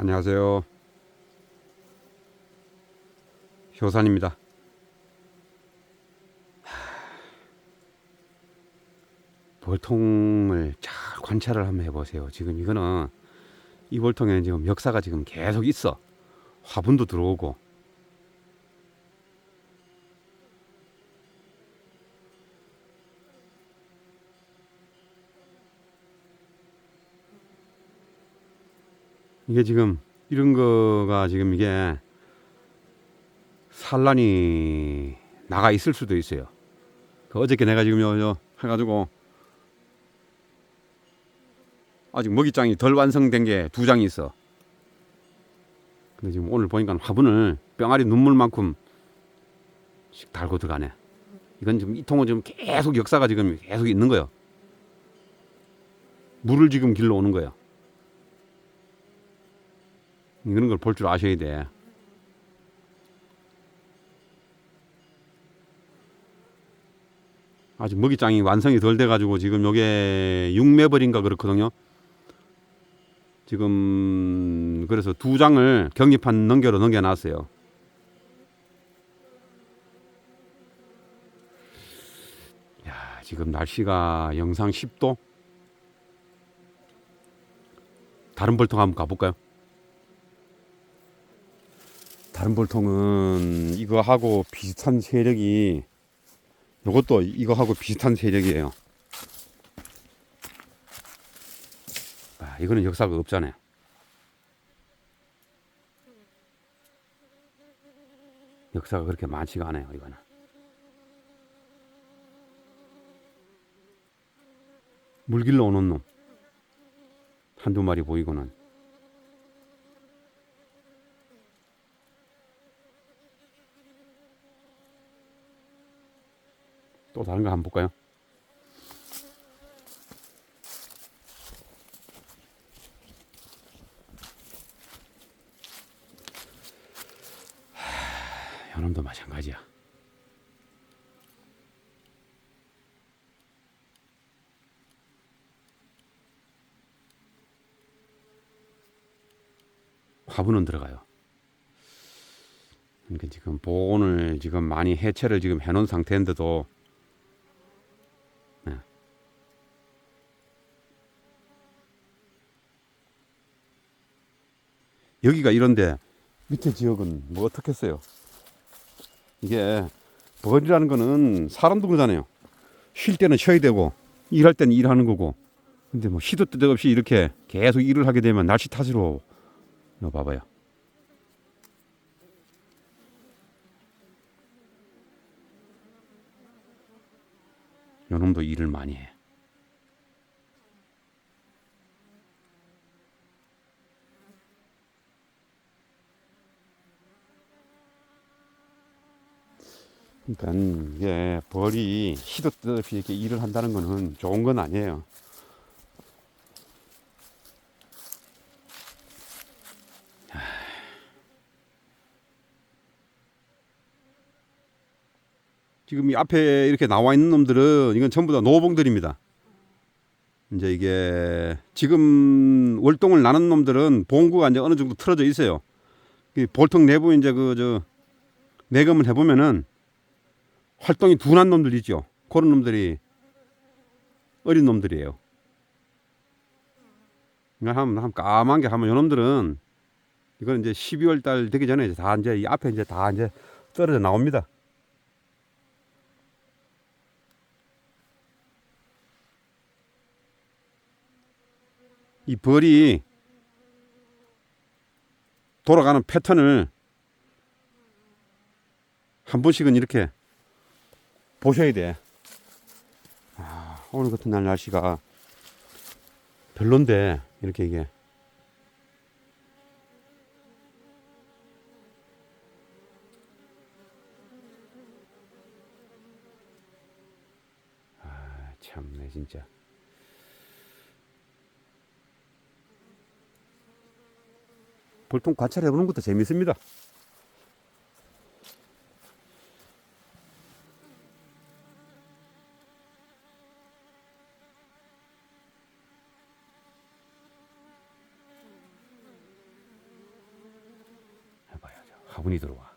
안녕하세요. 효산입니다. 볼통을 잘 관찰을 한번 해보세요. 지금 이거는 이 볼통에는 지금 역사가 지금 계속 있어. 화분도 들어오고. 이게 지금 이런 거가 지금 이게 산란이 나가 있을 수도 있어요. 그 어저께 내가 지금 요, 요 해가지고 아직 먹이장이 덜 완성된 게 두 장이 있어. 근데 지금 오늘 보니까 화분을 뿅아리 눈물만큼 씩 달고 들어가네. 이건 지금 이 통은 지금 계속 역사가 지금 계속 있는 거예요. 물을 지금 길러 오는 거예요. 이런 걸 볼 줄 아셔야 돼. 아직 먹이장이 완성이 덜 돼가지고 지금 요게 6매벌인가 그렇거든요. 지금 그래서 두 장을 격립한 넘겨로 넘겨놨어요. 야 지금 날씨가 영상 10도. 다른 볼통 한번 가볼까요? 다른 볼통은 이거하고 비슷한 세력이 요것도 이거하고 비슷한 세력이에요. 아, 이거는 역사가 없잖아요. 역사가 그렇게 많지가 않아요, 이거는. 물길로 오는 놈. 한두 마리 보이고는. 또 다른 거 한번 볼까요? 하, 요놈도 마찬가지야. 화분은 들어가요. 그러니까 지금 보온을 지금 많이 해체를 지금 해놓은 상태인데도 여기가 이런데 밑에 지역은 뭐 어떻겠어요? 이게 벌이라는 거는 사람도 그러잖아요. 쉴 때는 쉬어야 되고 일할 때는 일하는 거고. 근데 뭐 시도 때도 없이 이렇게 계속 일을 하게 되면 날씨 탓으로 이거 봐봐요. 요놈도 일을 많이 해. 그러니까 이게 벌이 시도 때도 없이 이렇게 일을 한다는 거는 좋은 건 아니에요. 지금 이 앞에 이렇게 나와 있는 놈들은 이건 전부 다 노봉들입니다. 이제 이게 지금 월동을 나는 놈들은 봉구가 이제 어느 정도 틀어져 있어요. 이 볼통 내부 이제 그저 내검을 해보면은 활동이 둔한 놈들 있죠. 그런 놈들이 어린 놈들이에요. 그러니까 한번 한 까만 게 하면 요 놈들은 이건 이제 12월 달 되기 전에 이제 다 이제 이 앞에 이제 다 이제 떨어져 나옵니다. 이 벌이 돌아가는 패턴을 한 번씩은 이렇게 보셔야 돼. 아, 오늘 같은 날 날씨가 별론데 이렇게 이게 아, 참네 진짜. 볼통 관찰해 보는 것도 재밌습니다. 화분이 들어와.